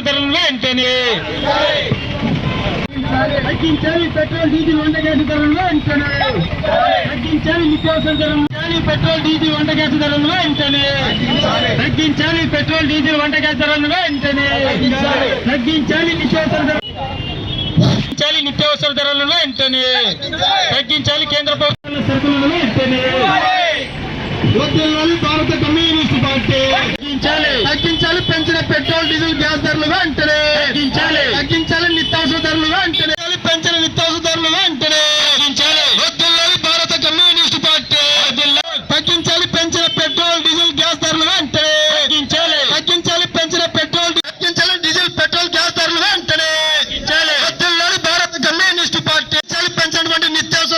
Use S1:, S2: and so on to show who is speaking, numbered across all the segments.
S1: ధరలను వెంటనే
S2: తగ్గించాలి పెట్రోల్ డీజిల్ వంట గ్యాస్ ధరలు వెంటనే తగ్గించాలి నిత్యావసర ధరలు పెట్రోల్ డీజిల్ వంట గ్యాస్ ధరలు వెంటనే తగ్గించాలి పెట్రోల్ డీజిల్ వంట గ్యాస్ ధరలు వెంటనే తగ్గించాలి నిత్యావసర ధరలు
S1: తగ్గించాలి నిత్యావసర ధరలను వెంటనే తగ్గించాలి కేంద్ర ప్రభుత్వం
S2: సరుకులను వెంటనే భారత కమ్యూనిస్ట్ పార్టీ.
S1: తగ్గించాలి.
S2: తగ్గించాలి పెంచిన పెట్రోల్ డీజిల్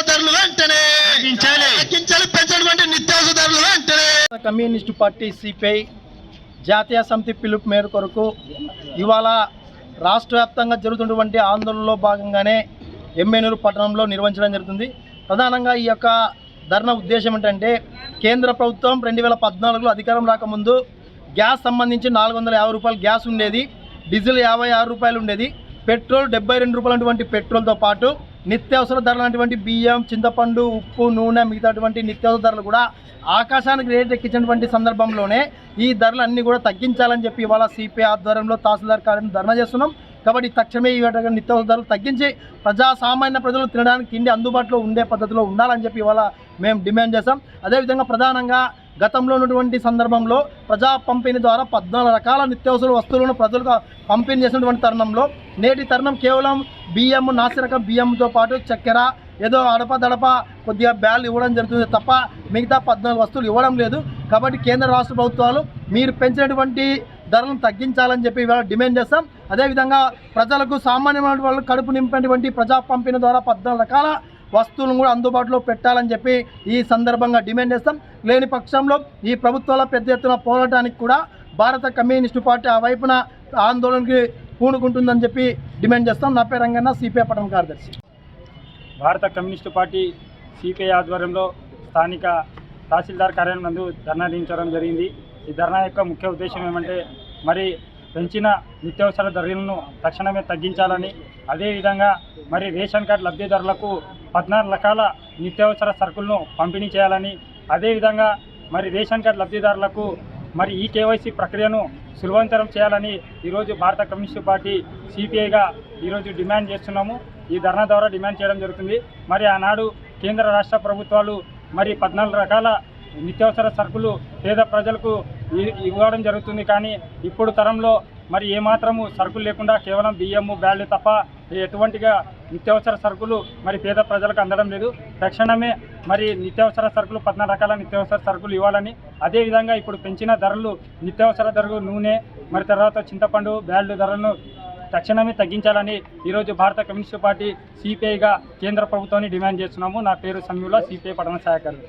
S2: ధరలు వెంటనే.
S1: తగ్గించాలి
S2: తగ్గించాలి పెంచినటువంటి నిత్యావసర ధరలు వెంటనే. కమ్యూనిస్టు పార్టీ సిపిఐ జాతీయ సమితి పిలుపు మేర కొరకు ఇవాళ రాష్ట్ర వ్యాప్తంగా జరుగుతున్నటువంటి ఆందోళనలో భాగంగానే ఎమ్మెనూరు పట్టణంలో నిర్వహించడం జరుగుతుంది. ప్రధానంగా ఈ యొక్క ధర్నా ఉద్దేశం ఏంటంటే కేంద్ర ప్రభుత్వం రెండు వేల పద్నాలుగులో అధికారం రాకముందు గ్యాస్ సంబంధించి నాలుగు వందల యాభై రూపాయలు గ్యాస్ ఉండేది డీజిల్ యాభై ఆరు రూపాయలు ఉండేది పెట్రోల్ డెబ్బై రెండు రూపాయలు పెట్రోల్తో పాటు నిత్యావసర ధరలు అటువంటి బియ్యం చింతపండు ఉప్పు నూనె మిగతాటువంటి నిత్యావసర ధరలు కూడా ఆకాశానికి రేట్ ఎక్కించినటువంటి సందర్భంలోనే ఈ ధరలు అన్నీ కూడా తగ్గించాలని చెప్పి ఇవాళ సిపిఐ ఆధ్వర్యంలో తహసీల్దార్ కార్యం ధర్నా చేస్తున్నాం. కాబట్టి తక్షణమే ఈ నిత్యావసర ధరలు తగ్గించి ప్రజా సామాన్య ప్రజలు తినడానికి తిండి అందుబాటులో ఉండే పద్ధతిలో ఉండాలని చెప్పి ఇవాళ మేము డిమాండ్ చేస్తాం అదేవిధంగా ప్రధానంగా గతంలో ఉన్నటువంటి సందర్భంలో ప్రజా పంపిణీ ద్వారా పద్నాలుగు రకాల నిత్యావసర వస్తువులను ప్రజలకు పంపిణీ చేసినటువంటి తరుణంలో నేటి తరుణం కేవలం బియ్యం నాసిరకం బియ్యంతో పాటు చక్కెర ఏదో అడప దడప కొద్దిగా బ్యాలు ఇవ్వడం జరుగుతుంది తప్ప మిగతా పద్నాలుగు వస్తువులు ఇవ్వడం లేదు. కాబట్టి కేంద్ర రాష్ట్ర ప్రభుత్వాలు మీరు పెంచినటువంటి ధరలను తగ్గించాలని చెప్పి ఇవాళ డిమాండ్ చేస్తాం. అదేవిధంగా ప్రజలకు సామాన్యమైన వాళ్ళు కడుపు నింపినటువంటి ప్రజా పంపిణీ ద్వారా పద్నాలుగు రకాల వస్తువులను కూడా అందుబాటులో పెట్టాలని చెప్పి ఈ సందర్భంగా డిమాండ్ చేస్తాం. లేని పక్షంలో ఈ ప్రభుత్వాల పెద్ద ఎత్తున పోరాటానికి కూడా భారత కమ్యూనిస్టు పార్టీ ఆ వైపున ఆందోళనకి పూనుకుంటుందని చెప్పి డిమాండ్ చేస్తాం. నా పేరు రంగన్న సిపిఐ పట్టణ కార్యదర్శి.
S3: భారత కమ్యూనిస్టు పార్టీ సిపిఐ ఆధ్వర్యంలో స్థానిక తహసీల్దార్ కార్యాలయం నందు ధర్నా దించడం జరిగింది. ఈ ధర్నా యొక్క ముఖ్య ఉద్దేశం ఏమంటే మరి పెంచిన నిత్యావసర ధరలను తక్షణమే తగ్గించాలని అదేవిధంగా మరి రేషన్ కార్డు లబ్ధిదారులకు పద్నాలుగు రకాల నిత్యావసర సరుకులను పంపిణీ చేయాలని అదేవిధంగా మరి రేషన్ కార్డు లబ్ధిదారులకు మరి ఈ కేవైసీ ప్రక్రియను సులభంతరం చేయాలని ఈరోజు భారత కమ్యూనిస్ట్ పార్టీ సిపిఐగా ఈరోజు డిమాండ్ చేస్తున్నాము. ఈ ధర్నా ద్వారా డిమాండ్ చేయడం జరుగుతుంది. మరి ఆనాడు కేంద్ర రాష్ట్ర ప్రభుత్వాలు మరి పద్నాలుగు రకాల నిత్యావసర సరుకులు పేద ప్రజలకు ఇవ్వడం జరుగుతుంది. కానీ ఇప్పుడు తరంలో మరి ఏమాత్రము సరుకులు లేకుండా కేవలం బియ్యము బ్యాళ్ళు తప్ప ఎటువంటిగా నిత్యావసర సరుకులు మరి పేద ప్రజలకు అందడం లేదు. తక్షణమే మరి నిత్యావసర సరుకులు పద్నాలుగు రకాల నిత్యావసర సరుకులు ఇవ్వాలని అదేవిధంగా ఇప్పుడు పెంచిన ధరలు నిత్యావసర ధరలు నూనె మరి తర్వాత చింతపండు బ్యాళ్ళు ధరలను తక్షణమే తగ్గించాలని ఈరోజు భారత కమ్యూనిస్టు పార్టీ సిపిఐగా కేంద్ర ప్రభుత్వాన్ని డిమాండ్ చేస్తున్నాము. నా పేరు సమీవుల సిపిఐ పట్టణ సహాయకారు